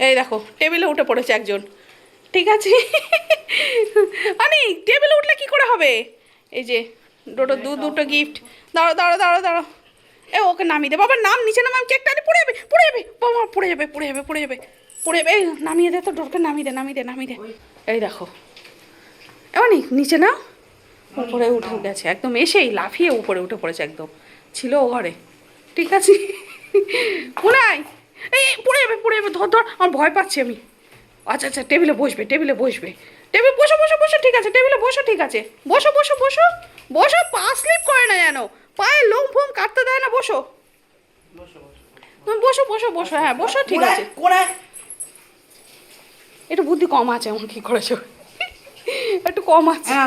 এই দেখো, টেবিলে উঠে পড়েছে একজন। ঠিক আছে? আনি, টেবিলে উঠলে কি করে হবে? এই যে দুটো দু, দুটো গিফট দাঁড়ো দাঁড়ো দাঁড়ো দাঁড়ো এ, ওকে নামিয়ে দে। বাবা নাম, নিচে নাম কেকটা আরে পড়ে যাবে পড়ে যাবে। বাবা, পড়ে যাবে পড়ে যাবে পড়ে যাবে পড়ে যাবে। এই, নামিয়ে দে তো, ডোরকে নামিয়ে দে নামিয়ে দে নামিয়ে দে। এই দেখো। এমনই নিচে না উপরে উঠে গেছে, একদম এসেই লাফিয়ে উপরে উঠে পড়েছে একদম। ছিল ও ঘরে। ঠিক আছে? পুনাই এই পড়ে যাবে পড়ে যাবে ধর ধর আমার ভয় পাচ্ছি আমি। আচ্ছা আচ্ছা টেবিলে বসবে টেবিলে বসবে। টেবিল বসো বসো বসো ঠিক আছে টেবিলে বসো ঠিক আছে। বসো বসো বসো বসো পা স্লিপ করে না যেন। পায়ে লোম ফোম কাটতে দেয় না বসো। তুমি বসো বসো বসো হ্যাঁ বসো ঠিক আছে। একটু বুদ্ধি কম আছে আমার কি করেছ? একটু কম আছে। হ্যাঁ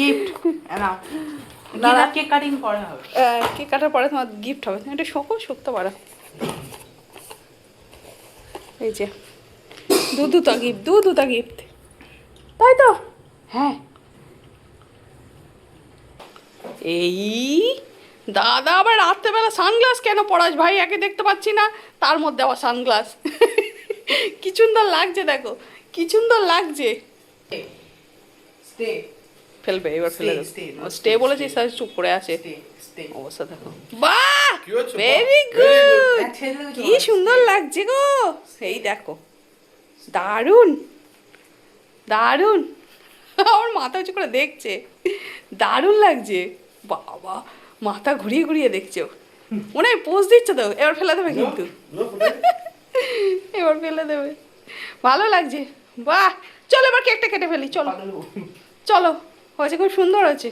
গিফট দাদা কেক কাটিং পরে হবে। কেক কাটার পরে তোমার গিফট হবে। একটু শোকো শুকতে পারো। এই যে দু দুটা গিফট দু দুটা গিফট তাই তো? হ্যাঁ। এই দাদা আবার রাত্রেবেলা সানগ্লাস কেন পড়াস ভাই একে দেখতে পাচ্ছি না তার মধ্যে আবার সানগ্লাস কি সুন্দর লাগছে দেখো। কি সুন্দর লাগছে। ফেলবে এবার ফেলে স্টে বলেছি স্যার চুপ করে আছে। অবস্থা দেখো? বাহ, ভেরি. গুড কি সুন্দর লাগছে গো। সেই দেখো। দারুণ। দারুণ। আমার মাথা উঁচু করে দেখছে। দারুণ লাগছে। বাবা মাথা ঘুরিয়ে ঘুরিয়ে দেখছ। মনে হয় পোজ দিচ্ছে তো। এবার ফেলে দেবে কিন্তু। এবার ফেলে দেবে। ভালো লাগছে। বাহ। চলো এবার কেকটা কেটে ফেলি। চলো। চলো। হয়েছে খুব সুন্দর হয়েছে।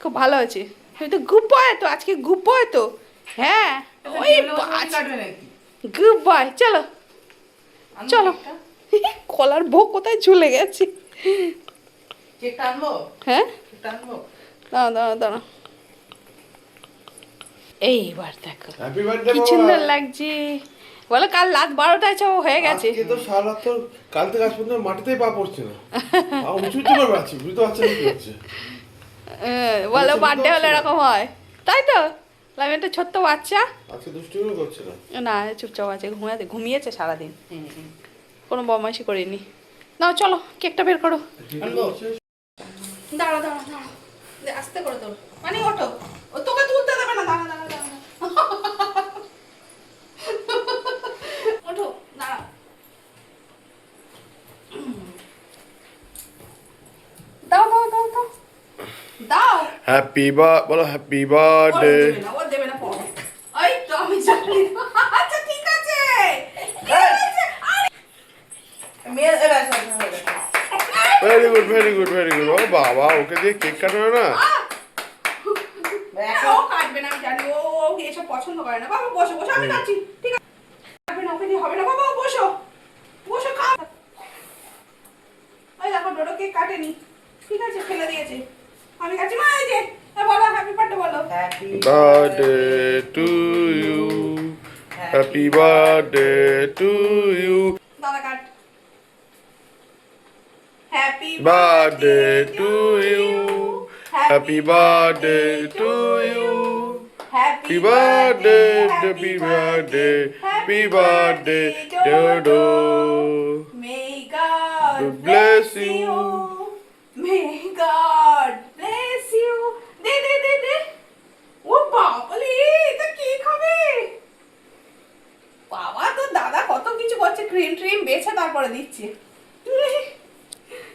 খুব ভালো হয়েছে। তুই তো বয় তো? আজকে বয় তো? হ্যাঁ ওই গুড বয় চলো। চলো। কলার ভোগ কোথায় ঝুলে গেছে? হ্যাঁ? দাঁড়া দাঁড়া দাঁড়া এইবার দেখো। কি সুন্দর লাগছে। বলো কাল রাত বারোটায় সব হয়ে গেছে। আজকে তো সারা রাত তোর কাল থেকে আজ পর্যন্ত মাটিতেই পা পড়ছে না। পা উঁচু উঁচু করে বেড়াচ্ছি বুঝতে পারছি হ্যাঁ, বলো বার্থডে হলে এরকম হয়। তাই তো? আমি ছোট্ট বাচ্চা। আজকে দুষ্টুমিও করছে না? না চুপচাপ আছে ঘুমাতে ঘুমিয়েছে সারাদিন। কোনো বদমাইশি করিনি। নাও চলো কেকটা বের করো। দাঁড়া দাঁড়া দাঁড়া। আস্তে করে তোর। মানে ওঠো। ও তোকে তুলতে দেবে না। দাঁড়া দাঁড়া দাঁড়া। ওঠো দাঁড়া। দাও দাও দাও দাও। দাও। হ্যাপি বা বলো হ্যাপি বার্থডে দেবে না, ওর দেবে না পড়ো। ওই তো আমি জানি। আচ্ছা, ঠিক আছে। ঠিক আছে। আরে, মেয়ে এবার সব হয়ে গেছে very good very good very good ও বাবা ওকে দিয়ে কেক কাটানো না ও কাটবে না, আমি জানি। ও এসব পছন্দ করে না। বাবা, বসো, বসো, আমি কাটছি। ঠিক আছে। কাটবে না, ওকে দিয়ে হবে না। বাবা, বসো। বসো, খাও। ওই দেখো, ডোডো কেক কাটেনি। ঠিক আছে, ফেলে দিয়েছে। আমি কাটছি। মা, এই যে, বলো, happy birthday বলো। Happy birthday to you happy birthday to you দাদা কাট। Happy birthday to you. Happy birthday to you. Happy birthday, happy birthday, happy birthday, Dodo. May God Bless Cream trim বেছে তারপরে দিচ্ছে।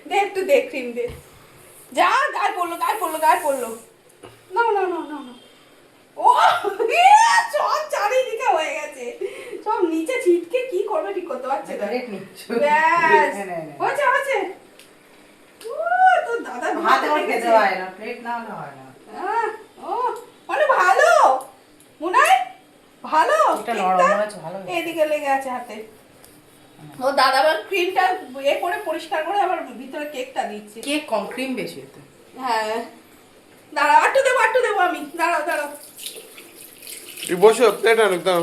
দে একটু দে ক্রিম দে। যা গায়ে পড়ল গায়ে পড়ল গায়ে পড়ল না না না না না ও সব চারিদিকে হয়ে গেছে। সব নিচে ছিটকে কি করবে ঠিক করতে পারছে না। ডাইরেক্ট নিচ্ছ ব্যাস। হয়েছে হয়েছে। তোর দাদা হাতে খেতে হয় না প্লেট না হলে হয় না। ও ভালো। মনে হয় ভালো এদিকে লেগে আছে হাতে। ও দাদা আবার ক্রিমটা এ করে পরিষ্কার করে আবার ভিতরে কেকটা দিচ্ছে। কেক কম ক্রিম বেশি এতে। হ্যাঁ। দাঁড়াও আটটু দেবো আটটু দেবো আমি। দাঁড়াও দাঁড়াও। তুই বসো প্লেট আনুক দাও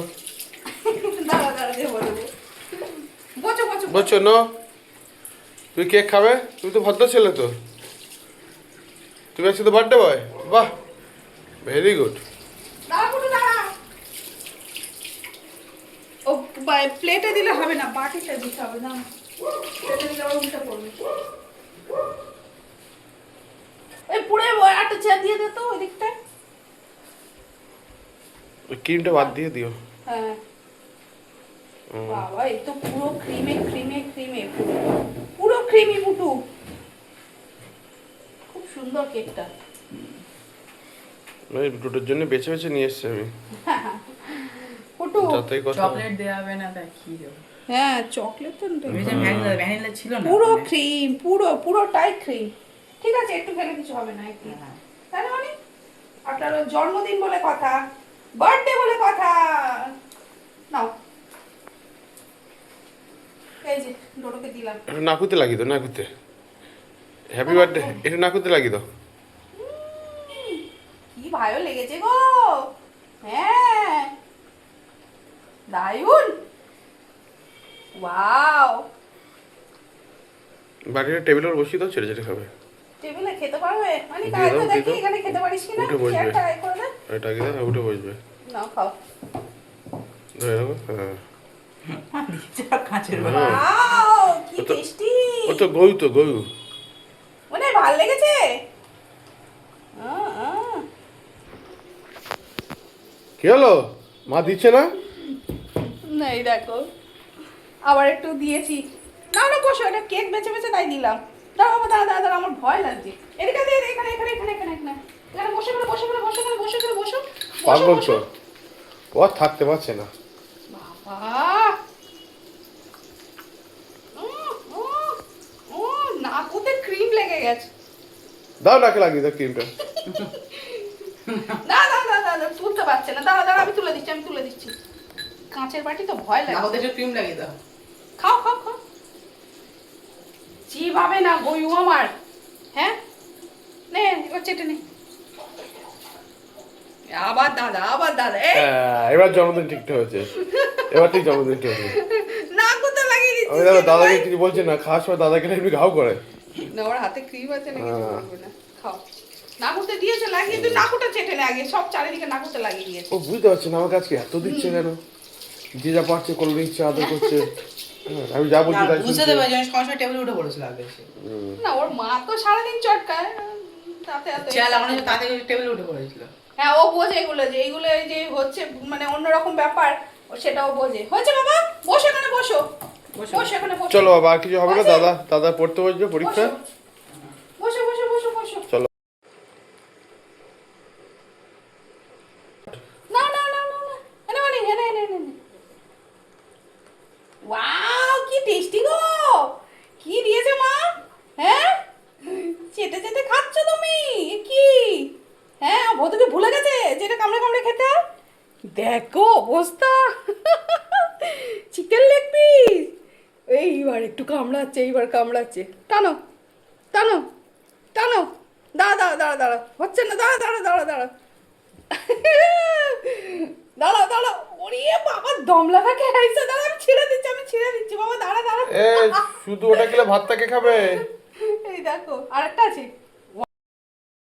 দাঁড়াও দাঁড়াও দেবো দেবো। বচো বচো বলছো নো তুই কেক খাবে? তুই তো ভদ্র ছেলে তো। তুমি আজকে তো বার্থডে বয় বাহ ভেরি গুড দাঁড়া পুটু দাঁড়া ও ও বা- প্লেটে দিলে হবে না বাটিতে দিতে হবে না প্লেটে দিলে আবার উল্টে পড়বে এই পুরে একটা চেয়ার দিয়ে দে তো ওই দিকটায় ওই ক্রিমটা বাদ দিয়ে দিও। হ্যাঁ। বাবা এই তো পুরো ক্রিমে ক্রিমে ক্রিমে পুরো পুরো ক্রিমি পুটু খুব সুন্দর কেকটা ওই দুটোর জন্য বেছে বেছে নিয়ে এসছি আমি। পুটু যাতেই কথা চকলেট দেওয়া হবে না তাই কি দেবো। হ্যাঁ চকলেট তো ভ্যানিলা ভ্যানিলা ছিল না পুরো ওখানে। ক্রিম পুরো পুরোটাই ক্রিম ঠিক আছে একটু খেলে কিছু হবে না একটু। হ্যাঁ। মানে আপনার জন্মদিন বলে কথা বার্থডে বলে কথা। নাও। এই যে ডোডোকে দিলাম। নাকুতে লাগিয়ে দাও নাকুতে। হ্যাপি বার্থডে এটা নাকুতে লাগিয়ে দাও। কি ভালো লেগেছে গো হ্যাঁ দারুণ ওয়াও। বাড়ির টেবিলের বসিয়ে দাও ছেড়ে ছেড়ে খাবে টেবিলে খেতে পারবে? মানে কাজ তো দেখি এখানে খেতে পারিস কিনা? উঠে বসবে। আয় করে দে। এটা দাও উঠে বসবে। নাও খাও। ধরে রাখো হ্যাঁ। ও তো- তো মানে ভালো লেগেছে। কি হলো? মা দিচ্ছে না না? এই দেখো। আবার একটু দিয়েছি। না না বসো এটা কেক বেছে বেছে তাই দিলাম দাঁড়া বাবা দাঁড়া দাঁড়া আমার ভয় লাগছে। এদিকে দে এখানে এখানে এখানে এখানে এখানে। এখানে বসে গেলে বসে গেলে বসে গেলে বসে গেলে বসো। পাগল। তো। ও থাকতে পারছে না। বাবা! নাকুতে ক্রিম লেগে গেছে। দাও নাকে লাগিয়ে দাও ক্রিমটা না না না না না, তুলতে পারছে না। দাঁড়া দাঁড়া আমি তুলে দিচ্ছি আমি তুলে দিচ্ছি। কাঁচের বাটি তো ভয় লাগে। একটু ক্রিম লাগিয়ে দাও। খাও খাও খাও। চিবাবে না গয়ু আমার। হ্যাঁ? নে এবার চেটে নে। আবার দাদা আবার দাদা এই। হ্যাঁ, এবার জন্মদিন ঠিকঠাক হয়েছে। এবার ঠিক জন্মদিন ঠিক হয়েছে। নাক কোথায় লাগিয়ে দিচ্ছিস আমি কেন দাদাকে কিছু বলছে না খাওয়ার সময় দাদাকে না এমনি ঘাও করে। না ওর হাতে ক্রিম আছে না কিছু হ্যাঁ। না। খাও। নাকুতে দিয়েছে লাগিয়ে তুই নাকুটা চেটে নে আগে। সব চারিদিকে নাকুতে লাগিয়ে দিয়েছে। ও বুঝতে পারছে না আমার কাছে এত দিচ্ছে কেন? যে যা পারছে করে নিচ্ছে আদর করছে। হ্যাঁ, আমি যা বলছি তাই বুঝতে। পারছি আমি সময় সময় টেবিলে উঠে পড়েছিল আগে না ওর মা তো সারাদিন চটকায় তাতে এত লাগানো ছিল, তাতে টেবিলে উঠে পড়েছিল। হ্যাঁ ও বোঝে এগুলো যে এইগুলো এই যে হচ্ছে মানে অন্যরকম ব্যাপার ও সেটাও বোঝে। হয়েছে বাবা বসো এখানে বসো। বসো। বসো এখানে বসো। চলো বাবা আর কিছু হবে না দাদা দাদা পড়তে বসবে পরীক্ষা বসো বসো বসো বসো চলো না না না না না এনে মানে এনে এনে এনে এনে। ওয়াও কি টেস্টি গো কি দিয়েছে মা হ্যাঁ চেটে চেটে খাচ্ছ তুমি এ কি হ্যাঁ বধুকে ভুলে গেছে যেটা কামড়ে কামড়ে খেতে হয়? দেখো অবস্থা। চিকেন লেগ পিস এইবার একটু কামড়াচ্ছে এইবার কামড়াচ্ছে। টানো টানো টানো। দাঁড়া দাঁড়া দাঁড়া দাঁড়া। হচ্ছে না দাঁড়া দাঁড়া দাঁড়া দাঁড়া। দাঁড়া দাঁড়া। ওরে বাবা দম দমলাটা খেয়েছে দাঁড়া আমি ছেড়ে দিচ্ছি আমি ছেড়ে দিচ্ছি। বাবা দাঁড়া দাঁড়া। শুধু ওটা খেলে ভাতটাকে খাবে? এই দেখো আরেকটা আছে।